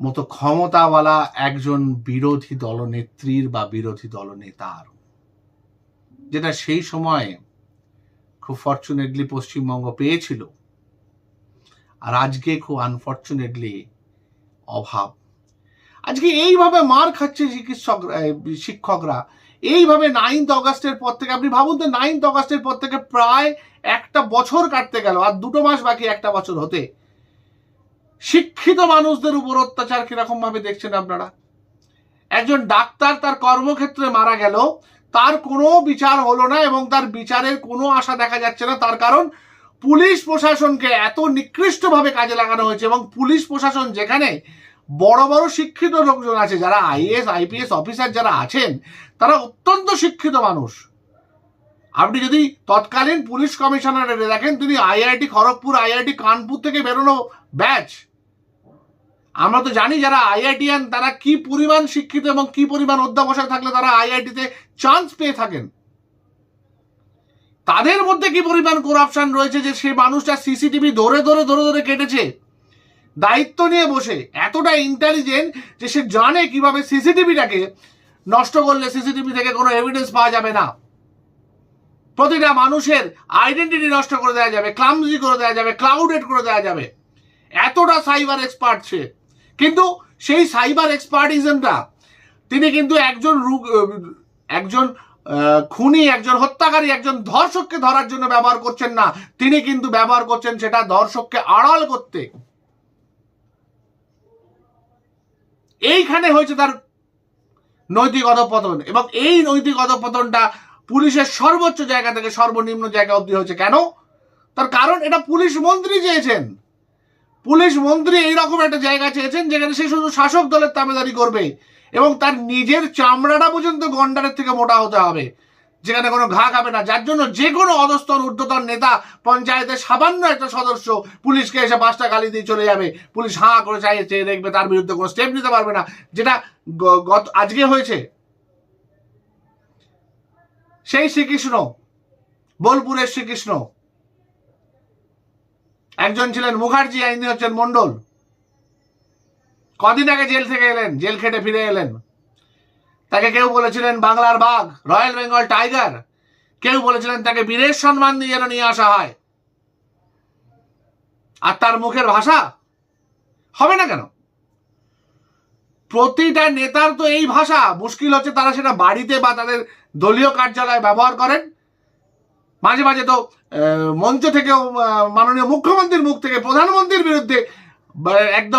মতো ক্ষমতাওয়ালা একজন বিরোধী দলনেত্রীর বা বিরোধী দলনেতার। যেটা সেই সময়ে খুব ফর্চুনেটলি পশ্চিমবঙ্গ পেয়েছিল। আর আজকে খুব আনফর্চুনেটলি অভাব। আজকে এইভাবে মার খাচ্ছে চিকিৎসকরা শিক্ষকরা। এইভাবে নাইন্থ অগাস্টের পর থেকে, আপনি ভাবুন তো নাইন্থ অগাস্টের পর থেকে প্রায় একটা বছর কাটতে গেল। আর দুটো মাস বাকি একটা বছর হতে। শিক্ষিত মানুষদের উপর অত্যাচার কীরকম ভাবে দেখছেন আপনারা? একজন ডাক্তার তার কর্মক্ষেত্রে মারা গেল, তার কোনো বিচার হলো না এবং তার বিচারের কোনো আশা দেখা যাচ্ছে না। তার কারণ পুলিশ প্রশাসনকে এত নিকৃষ্টভাবে কাজে লাগানো হয়েছে এবং পুলিশ প্রশাসন যেখানে বড় বড় শিক্ষিত লোকজন আছে, যারা আইএস আইপিএস অফিসার যারা আছেন, তারা অত্যন্ত শিক্ষিত মানুষ। আপনি যদি তৎকালীন পুলিশ কমিশনারের দেখেন, তিনি আইআইটি খড়গপুর, আইআইটি কানপুর থেকে বেরোনো ব্যাচ আমরা তো জানি যারা আইআইটিয়ান তারা কি পরিমাণ শিক্ষিত এবং কি পরিমাণ অধ্যাবসায় থাকলে তারা আইআইটিতে চান্স পেয়ে থাকেন? তাদের মধ্যে কি পরিমাণ করাপশন রয়েছে যে সেই মানুষটা সিসিটিভি ধরে ধরে ধরে ধরে কেটেছে? দায়িত্ব নিয়ে বসে, এতটা ইন্টেলিজেন্ট যে সে জানে কীভাবে সিসিটিভিটাকে নষ্ট করলে সিসিটিভি থেকে কোনো এভিডেন্স পাওয়া যাবে না। প্রতিটা মানুষের আইডেন্টিটি নষ্ট করে দেওয়া যাবে ক্লামজি করে দেওয়া যাবে ক্লাউডেড করে দেওয়া যাবে। এতটা সাইবার এক্সপার্ট সে। কিন্তু সেই সাইবার এক্সপার্টিজমটা, তিনি কিন্তু একজন একজন খুনি, একজন হত্যাকারী, একজন ধর্ষককে ধরার জন্য ব্যবহার করছেন না। তিনি কিন্তু ব্যবহার করছেন সেটা ধর্ষককে আড়াল করতে। এইখানে হয়েছে তার নৈতিক অধপতন এবং এই নৈতিক অধপতনটা পুলিশের সর্বোচ্চ জায়গা থেকে সর্বনিম্ন জায়গা অবধি হয়েছে। কেন? তার কারণ এটা পুলিশ মন্ত্রী চেয়েছেন। পুলিশ মন্ত্রী এইরকম একটা জায়গা চেয়েছেন যেখানে সে শুধু শাসক দলের তাবেদারি করবে এবং তার নিজের চামড়াটা পর্যন্ত গন্ডারের থেকে মোটা হতে হবে, যেখানে কোনো ঘা খাবে না। যার জন্য যে কোনো অধস্তন ঊর্ধ্বতন নেতা, পঞ্চায়েতের সামান্য একটা সদস্য পুলিশকে এসে পাঁচটা গালি দিয়ে চলে যাবে। পুলিশ হাঁ করে চাইয়ে চেয়ে দেখবে তার বিরুদ্ধে কোনো স্টেপ নিতে পারবে না, যেটা গত, আজকে হয়েছে। সেই শ্রীকৃষ্ণ, বোলপুরের শ্রীকৃষ্ণ একজন ছিলেন মুখার্জি আইনি হচ্ছেন মন্ডল কদিন আগে জেল থেকে এলেন, জেল খেটে ফিরে এলেন। তাকে কেউ বলেছিলেন বাংলার বাঘ, রয়্যাল বেঙ্গল টাইগার। কেউ বলেছিলেন তাকে বীরের সম্মান দিয়ে যেন নিয়ে আসা হয়। আর তার মুখের ভাষা? হবে না কেন? প্রতিটা নেতার তো এই ভাষা। মুশকিল হচ্ছে তারা সেটা বাড়িতে বা তাদের দলীয় কার্যালয়ে ব্যবহার করেন। মাঝে মাঝে তো মঞ্চ থেকেও মাননীয় মুখ্যমন্ত্রীর মুখ থেকে প্রধানমন্ত্রীর বিরুদ্ধে একদম